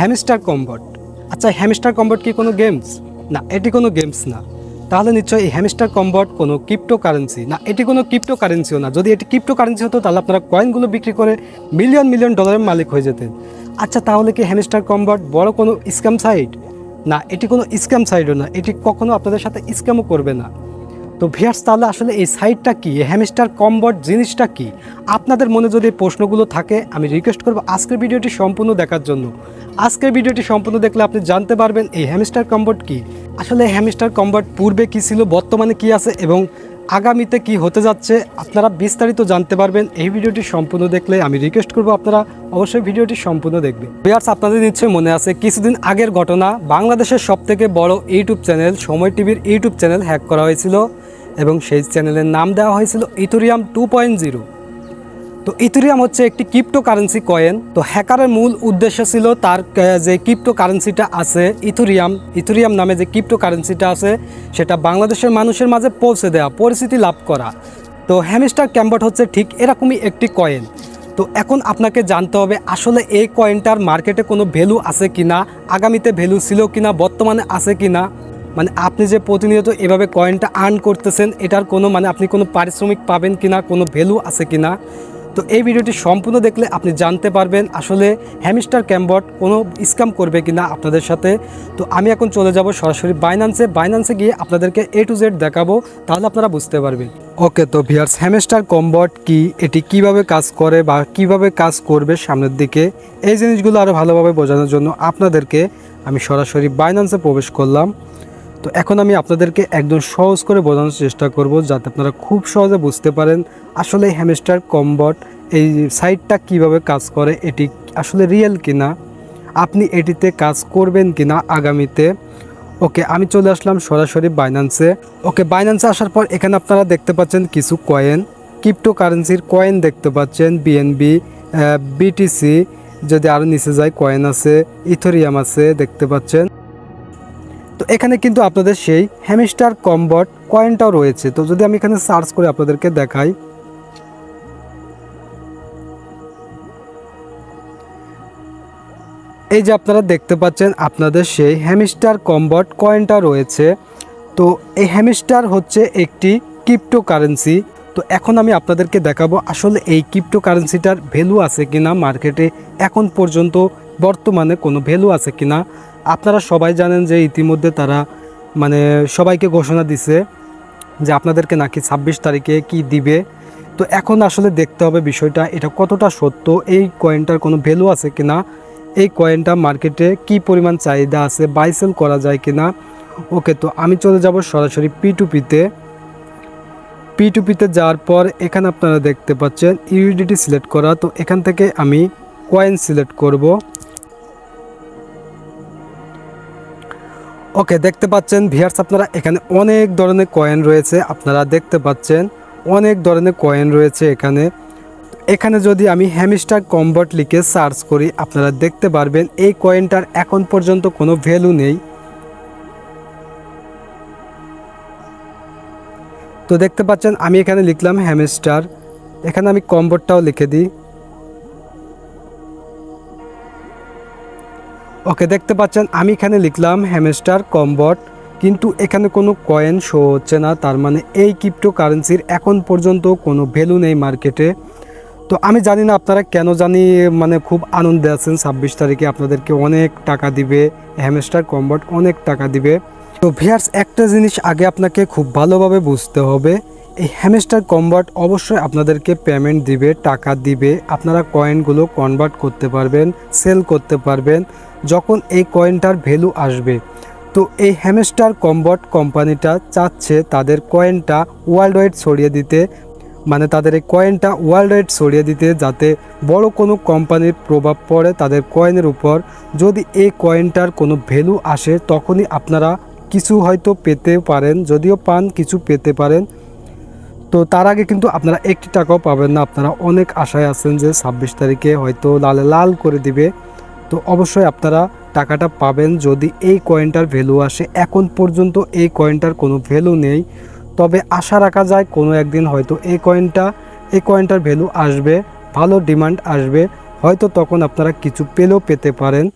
Hamster কম্বট। আচ্ছা hamster কম্বট কি কোনো গেমস? না, এটি কোনো গেমস না। তাহলে নিশ্চয়ই এই হ্যামস্টার কম্বট কোনো ক্রিপ্টো কারেন্সি না, এটি কোনো ক্রিপ্টো কারেন্সিও না। যদি এটি ক্রিপ্টো কারেন্সি হতো, তাহলে আপনারা কয়েনগুলো বিক্রি করে মিলিয়ন মিলিয়ন ডলারের মালিক হয়ে যেতেন। আচ্ছা তাহলে কি হ্যামস্টার কম্বট বড় কোনো স্ক্যাম সাইট? না, এটি কোনো স্ক্যাম সাইটও না। এটি কখনো আপনাদের সাথে স্ক্যামও করবে না। তো ভিয়ার্স, তাহলে আসলে এই সাইটটা কি? হ্যামস্টার কম্বট জিনিসটা কি? আপনাদের মনে যদি প্রশ্নগুলো থাকে, আমি রিকোয়েস্ট করব আজকের ভিডিওটি সম্পূর্ণ দেখার জন্য। আজকের ভিডিওটি সম্পূর্ণ দেখলে আপনি জানতে পারবেন এই হ্যামস্টার কম্বট কি। আসলে হ্যামস্টার কম্বট পূর্বে কি ছিল, বর্তমানে কি আছে এবং আগামীতে কি হতে যাচ্ছে, আপনারা বিস্তারিত জানতে পারবেন। এই ভিডিওটি সম্পূর্ণ দেখলে আমি রিকোয়েস্ট করব আপনারা অবশ্যই ভিডিওটি সম্পূর্ণ দেখবেন। ভিয়ার্স, আপনাদের নিশ্চয়ই মনে আছে, কিছুদিন আগের ঘটনা, বাংলাদেশের সবথেকে বড় ইউটিউব চ্যানেল সময় টিভির ইউটিউব চ্যানেল হ্যাক করা হয়েছিল। এবং সেই চ্যানেলের নাম দেওয়া হয়েছিল ইথোরিয়াম টু পয়েন্ট জিরো। তো ইথোরিয়াম হচ্ছে একটি ক্রিপ্টো কারেন্সি কয়েন। তো হ্যাকারের মূল উদ্দেশ্য ছিল তার যে ক্রিপ্টো কারেন্সিটা আছে, ইথোরিয়াম ইথোরিয়াম নামে যে ক্রিপ্টো কারেন্সিটা আছে, সেটা বাংলাদেশের মানুষের মাঝে পৌঁছে দেওয়া, পরিচিতি লাভ করা। তো হ্যামিস্টার ক্যাম্বট হচ্ছে ঠিক এরকমই একটি কয়েন। তো এখন আপনাকে জানতে হবে, আসলে এই কয়েনটার মার্কেটে কোনো ভ্যালু আছে কিনা, আগামীতে ভ্যালু ছিল কিনা, বর্তমানে আছে কিনা? মানে আপনি যে প্রতিনিয়ত এভাবে কয়েনটা আর্ন করতেছেন, এটার কোনো মানে আপনি কোনো পারিশ্রমিক পাবেন কি না কোনো ভ্যালু আছে কিনা, তো এই ভিডিওটি সম্পূর্ণ দেখলে আপনি জানতে পারবেন আসলে হ্যামিস্টার ক্যাম্বট কোনো স্ক্যাম করবে কি না আপনাদের সাথে। তো আমি এখন চলে যাব সরাসরি বাইনান্সে বাইনান্সে গিয়ে আপনাদেরকে এ টু জেড দেখাবো, তাহলে আপনারা বুঝতে পারবেন। ওকে, তো ভিয়ার্স হ্যামস্টার কম্বট কি? এটি কীভাবে কাজ করে বা কীভাবে কাজ করবে সামনের দিকে? এই জিনিসগুলো আরও ভালোভাবে বোঝানোর জন্য আপনাদেরকে আমি সরাসরি বাইনান্সে প্রবেশ করলাম। তো এখন আমি আপনাদেরকে একদম সহজ করে বোঝানোর চেষ্টা করব যাতে আপনারা খুব সহজে বুঝতে পারেন আসলে হ্যামস্টার কম্বট, এই সাইটটা কীভাবে কাজ করে, এটি আসলে রিয়েল কিনা, আপনি এটিতে কাজ করবেন কিনা আগামীতে। ওকে, আমি চলে আসলাম সরাসরি বাইনান্সে ওকে বাইনান্সে আসার পর এখানে আপনারা দেখতে পাচ্ছেন কিছু কয়েন ক্রিপ্টো কারেন্সির কয়েন দেখতে পাচ্ছেন বিএনবি বিটিসি যদি আরও নিচে যায় কয়েন আছে ইথোরিয়াম আছে, দেখতে পাচ্ছেন। তো এখানে কিন্তু আপনাদের সেই হ্যামিস্টার কম্বট কয়েনটাও রয়েছে। তো যদি আমি এখানে সার্চ করে আপনাদেরকে দেখাই। এই যে আপনারা দেখতে পাচ্ছেন আপনাদের সেই হ্যামিস্টার কম্বট কয়েনটা রয়েছে। তো এই হ্যামিস্টার হচ্ছে একটি ক্রিপ্টো কারেন্সি তো এখন আমি আপনাদেরকে দেখাবো আসলে এই ক্রিপ্টো কারেন্সিটার ভ্যালু আছে কিনা মার্কেটে এখন পর্যন্ত বর্তমানে কোনো ভ্যালু আছে কিনা। আপনারা সবাই জানেন যে ইতিমধ্যে তারা মানে সবাইকে ঘোষণা দিছে যে আপনাদেরকে নাকি ছাব্বিশ তারিখে কি দিবে। তো এখন আসলে দেখতে হবে বিষয়টা, এটা কতটা সত্য, এই কয়েনটার কোনো ভ্যালু আছে কিনা, এই কয়েনটা মার্কেটে কি পরিমাণ চাহিদা আছে বাই সেল করা যায় কি না ওকে, তো আমি চলে যাব সরাসরি পি টু পিতে পি টু পিতে যাওয়ার পর এখানে আপনারা দেখতে পাচ্ছেন ইউডিটি সিলেক্ট করা, তো এখান থেকে আমি কয়েন সিলেক্ট করব। ওকে দেখতে পাচ্ছেন ভিয়ার্স আপনারা এখানে অনেক ধরনের কয়েন রয়েছে। আপনারা দেখতে পাচ্ছেন অনেক ধরনের কয়েন রয়েছে এখানে। এখানে যদি আমি হ্যামিস্টার কম্বট লিখে সার্চ করি, আপনারা দেখতে পারবেন এই কয়েনটার এখন পর্যন্ত কোনো ভ্যালু নেই। তো দেখতে পাচ্ছেন, আমি এখানে লিখলাম হ্যামিস্টার এখানে আমি কম্বটটাও লিখে দিই। ওকে দেখতে পাচ্ছেন, আমি এখানে লিখলাম হ্যামস্টার, কম্বট, কিন্তু এখানে কোনো কয়েন শো হচ্ছে না, তার মানে এই ক্রিপ্টো কারেন্সির এখন পর্যন্ত কোনো ভ্যালু নেই মার্কেটে তো আমি জানি না আপনারা কেন জানি মানে খুব আনন্দে আছেন, ছাব্বিশ তারিখে আপনাদেরকে অনেক টাকা দিবে, হ্যামস্টার, কম্বট অনেক টাকা দিবে। তো ভিয়ার্স একটা জিনিস আগে আপনাকে খুব ভালোভাবে বুঝতে হবে এই হ্যামেস্টার কম্বার্ট অবশ্যই আপনাদেরকে পেমেন্ট দিবে, টাকা দিবে। আপনারা কয়েনগুলো কনভার্ট করতে পারবেন সেল করতে পারবেন, যখন এই কয়েনটার ভ্যালু আসবে। তো এই হ্যামেস্টার কম্বট কোম্পানিটা চাচ্ছে তাদের কয়েনটা ওয়ার্ল্ড ওয়াইড ছড়িয়ে দিতে। মানে তাদের এই কয়েনটা ওয়ার্ল্ড ওয়াইড ছড়িয়ে দিতে যাতে বড় কোনো কোম্পানির প্রভাব পড়ে তাদের কয়েনের উপর। যদি এই কয়েনটার কোনো ভ্যালু আসে, তখনই আপনারা কিছু হয়তো পেতে পারেন, যদিও পান, কিছু পেতে পারেন। তো তার আগে কিন্তু আপনারা একটি টাকাও পাবেন না। আপনারা অনেক আশায় আছেন যে ছাব্বিশ তারিখে হয়তো লালে লাল করে দিবে। তো অবশ্যই আপনারা টাকাটা পাবেন যদি এই কয়েনটার ভ্যালু আসে। এখন পর্যন্ত এই কয়েনটার কোনো ভ্যালু নেই। তবে আশা রাখা যায় কোনো একদিন হয়তো এই কয়েনটা এই কয়েনটার ভ্যালু আসবে, ভালো ডিমান্ড আসবে। হয়তো তখন আপনারা কিছু পেলেও পেতে পারেন।